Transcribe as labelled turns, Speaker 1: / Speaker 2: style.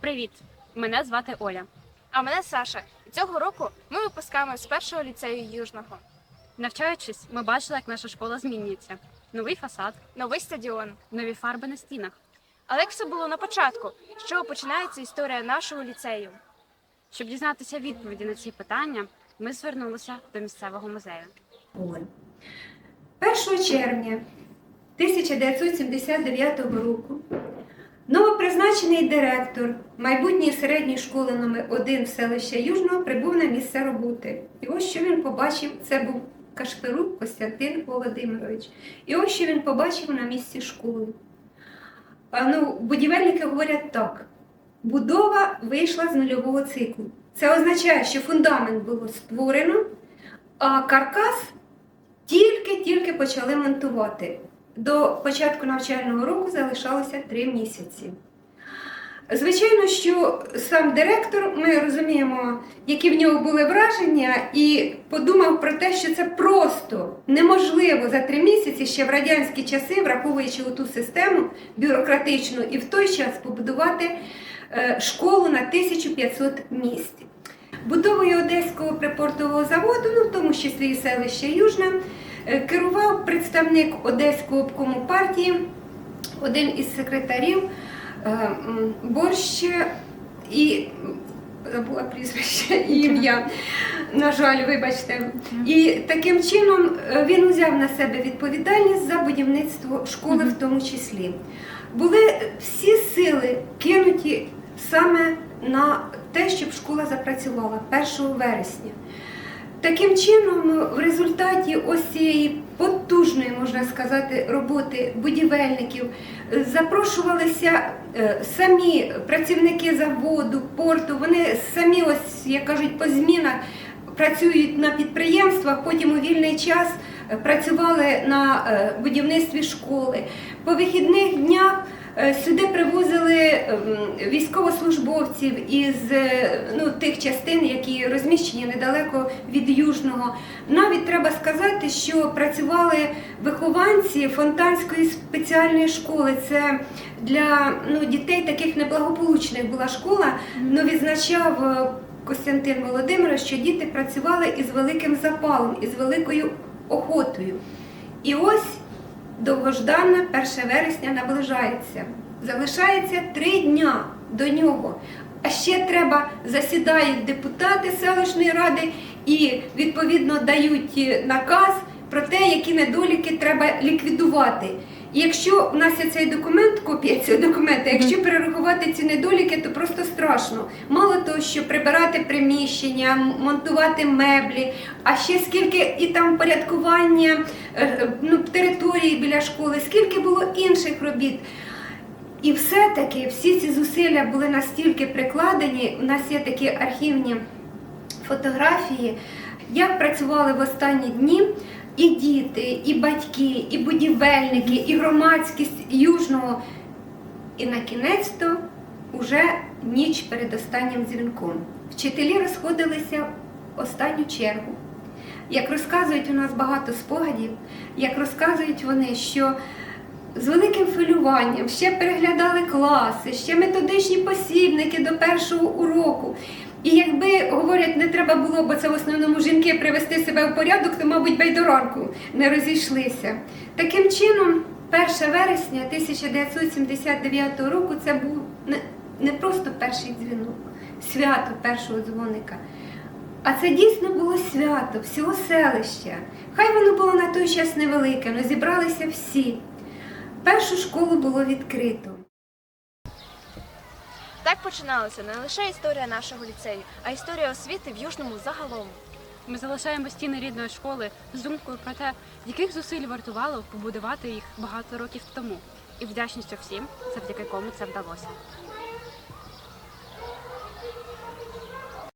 Speaker 1: Привіт! Мене звати Оля.
Speaker 2: А мене Саша. І цього року ми випускаємо з першого ліцею Южного.
Speaker 1: Навчаючись, ми бачили, як наша школа змінюється. Новий фасад,
Speaker 2: Новий стадіон.
Speaker 1: нові фарби на стінах.
Speaker 2: Але як все було на початку, з чого починається історія нашого ліцею?
Speaker 1: Щоб дізнатися відповіді на ці питання, ми звернулися до місцевого музею.
Speaker 3: Оль. 1 червня 1979 року новопризначений директор майбутньої середньої школи номер 1 селища Южного прибув на місце роботи. І ось що він побачив, це був Кашпирук Костянтин Володимирович. І ось що він побачив на місці школи. Ну, будівельники говорять так: будова вийшла з нульового циклу. Це означає, що фундамент було створено, а каркас тільки-тільки почали монтувати. До початку навчального року залишалося три місяці. Звичайно, що сам директор, ми розуміємо, які в нього були враження, і подумав про те, що це просто неможливо за три місяці ще в радянські часи, враховуючи ту систему бюрократичну, і в той час побудувати е, школу на 1500 місць. Будовою Одеського припортового заводу, ну в тому числі і селище Южне, керував представник Одеського обкому партії, один із секретарів е, борщ і забула прізвище і ім'я. На жаль, вибачте. І таким чином е, він узяв на себе відповідальність за будівництво школи, в тому числі. Були всі сили кинуті саме на те, щоб школа запрацювала 1 вересня. Таким чином, в результаті ось цієї потужної, можна сказати, роботи будівельників запрошувалися е, самі працівники заводу, порту. Вони самі, ось як кажуть, по змінах працюють на підприємствах, потім у вільний час е, працювали на е, будівництві школи. По вихідних днях сюди привозили ем, військовослужбовців із е, ну, тих частин, які розміщені недалеко від Южного. Навіть треба сказати, що працювали вихованці Фонтанської спеціальної школи. Це для ну, дітей таких неблагополучних була школа. Ну, відзначав е, Костянтин Володимирович, що діти працювали із великим запалом, із великою охотою. І ось довгожданне 1 вересня наближається. Залишається три дня до нього. А ще треба засідають депутати селищної ради і відповідно дають е, наказ про те, які недоліки треба ліквідувати. І якщо в нас є цей документ, копія цього документа, якщо перерахувати ці недоліки, то просто страшно. Мало того, що прибирати приміщення, монтувати меблі, а ще скільки і там порядкування е, е, ну, території біля школи, скільки було інших робіт. І все-таки всі ці зусилля були настільки прикладені. У нас є такі архівні фотографії, як працювали в останні дні і діти, і батьки, і будівельники, і громадськість Южного. І на кінець-то уже ніч перед останнім дзвінком. Вчителі розходилися в останню чергу. Як розказують у нас багато спогадів, як розказують вони, що з великим хвилюванням ще переглядали класи, ще методичні посібники до першого уроку. І якби говорять, не треба було, бо це в основному жінки привести себе в порядок, то, мабуть, би й до ранку не розійшлися. Таким чином, 1 вересня 1979 року це був не, просто перший дзвінок, свято першого дзвоника. А це дійсно було свято всього селища. Хай воно було на той час невелике, але зібралися всі. Першу школу було відкрито.
Speaker 2: Починалася не лише історія нашого ліцею, а історія освіти в Южному загалом.
Speaker 1: Ми залишаємо стіни рідної школи з думкою про те, яких зусиль вартувало побудувати їх багато років тому, і вдячністю всім, завдяки кому це вдалося.